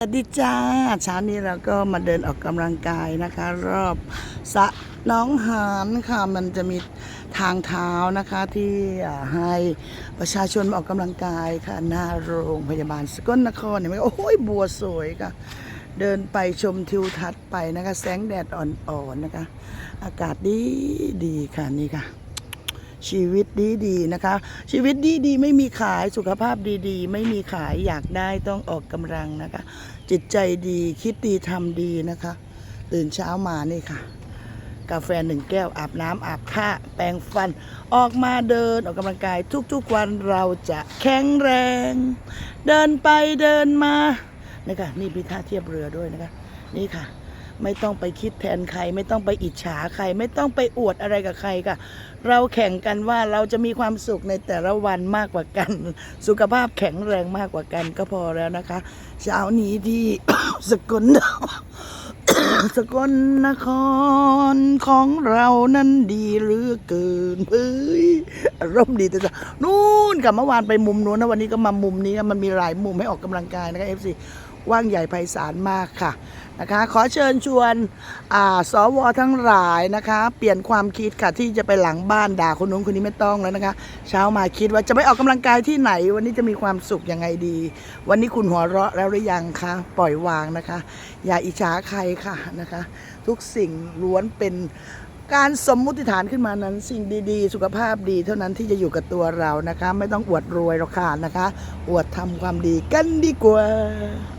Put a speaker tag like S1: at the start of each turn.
S1: สวัสดีจ้าเช้านี้เราก็มาเดินออกกำลังกายนะคะ รอบสะน้องหานค่ะมันจะมีทางเท้านะคะที่ให้ประชาชนมาออกกำลังกายค่ะหน้าโรงพยาบาลสกลนครเห็นไหมโอ้ยบัวสวยค่ะ เดินไปชมทิวทัศน์ไปนะคะ แสงแดดอ่อนๆนะคะ อากาศดีดีค่ะนี่ค่ะ ชีวิตดีดีๆนะคะ ชีวิตดีดีๆไม่มีขายสุขภาพดีๆ ไม่มีขายอยากได้ต้องออกกำลังนะคะ จิตใจดีคิดดีทำดีนะคะ ตื่นเช้ามานี่ค่ะ กาแฟหนึ่งแก้วอาบน้ำอาบท่าแปรงฟัน ออกมาเดินออกกำลังกายทุกๆวันเราจะแข็งแรง เดินไปเดินมานี่ค่ะนี่มีท่าเทียบเรือด้วยนะคะ นี่ค่ะ ไม่ต้องไปคิดแทนใคร ไม่ต้องไปอิจฉาใคร ไม่ต้องไปอวดอะไรกับใครค่ะ เราแข่งกันว่าเราจะมีความสุขในแต่ละวันมากกว่ากัน สุขภาพแข็งแรงมากกว่ากันก็พอแล้วนะคะ เช้านี้ที่สกลสกลนครของเรานั้นดีหลือเกินเฮ้ยอารมณ์ดีแต่จะนู่นกับเมื่อวานไปมุมนู้นนะวันนี้ก็มามุมนี้มันมีหลายมุมให้ออกกำลังกายนะคะเอฟซี ว่างใหญ่ไพศาลมากค่ะนะคะขอเชิญชวนอ่าสวทั้งหลายนะคะ เปลี่ยนความคิดค่ะที่จะไปหลังบ้านด่าคนนู้นคนนี้ไม่ต้องแล้วนะคะ เช้ามาคิดว่าจะไปออกกำลังกายที่ไหน วันนี้จะมีความสุขยังไงดี วันนี้คุณหัวเราะแล้วหรือยังคะปล่อยวางนะคะ อย่าอิจฉาใครค่ะนะคะ ทุกสิ่งล้วนเป็นการสมมุติฐานขึ้นมานั้นสิ่งดีๆ สุขภาพดีเท่านั้นที่จะอยู่กับตัวเรานะคะ ไม่ต้องอวดรวยหรอกค่ะนะคะ อวดทำความดีกันดีกว่า